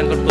juntan con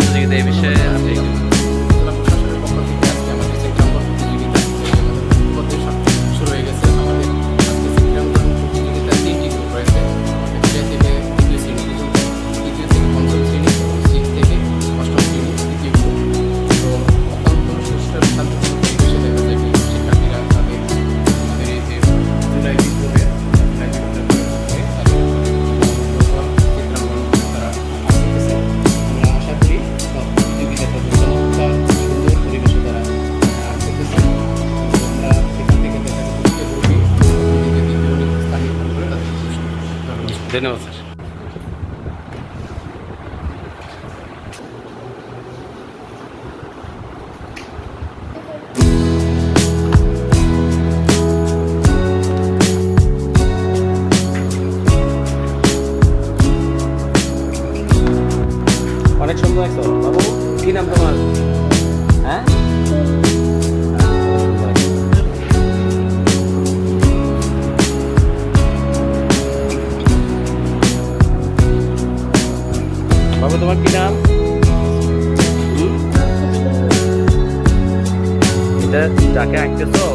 ধন্যবাদ sir অনেক সুন্দর লাগছে। বাবু কি নাম তোমার? তোমার কি নাম? এটা যাকে আঁকতেছো?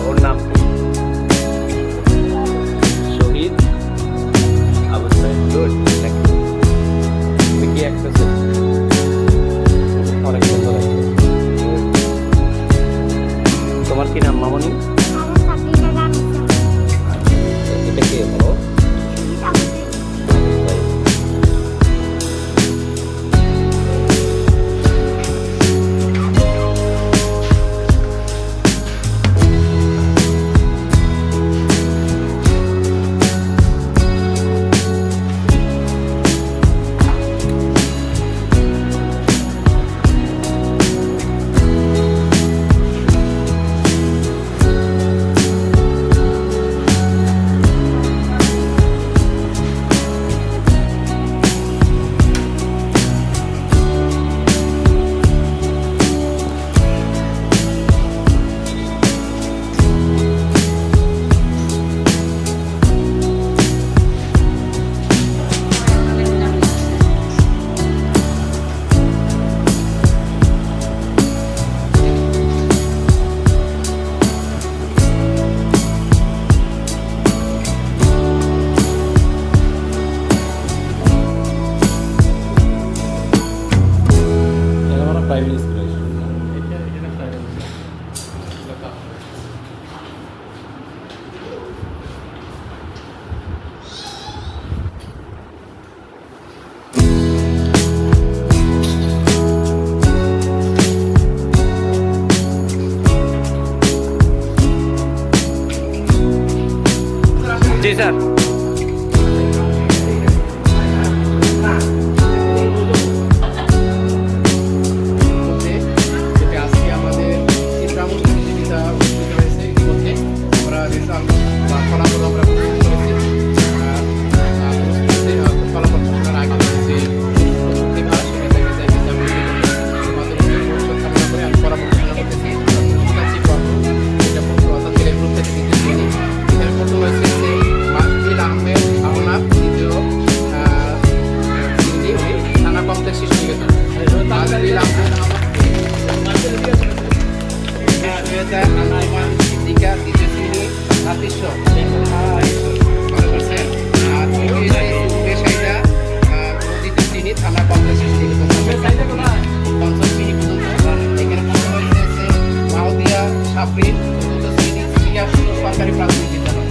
правильный সরকারি প্রাথমিক বিদ্যালয়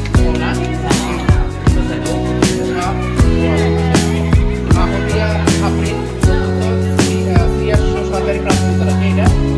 মাহদিয়া সাবরিন সরকারি প্রাথমিক বিদ্যালয় এটা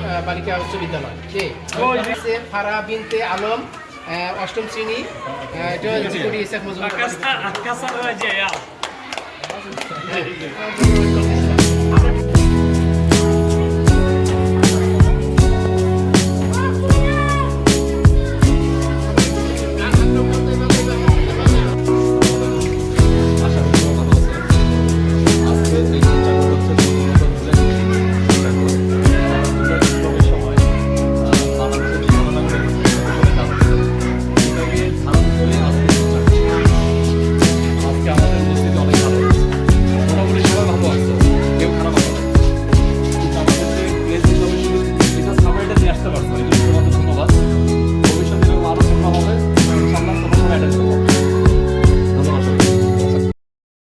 আহ, বালিকা উচ্চ বিদ্যালয়। ফারা বিনতে আলম অষ্টম শ্রেণি এটা ইসাক মজুমদার।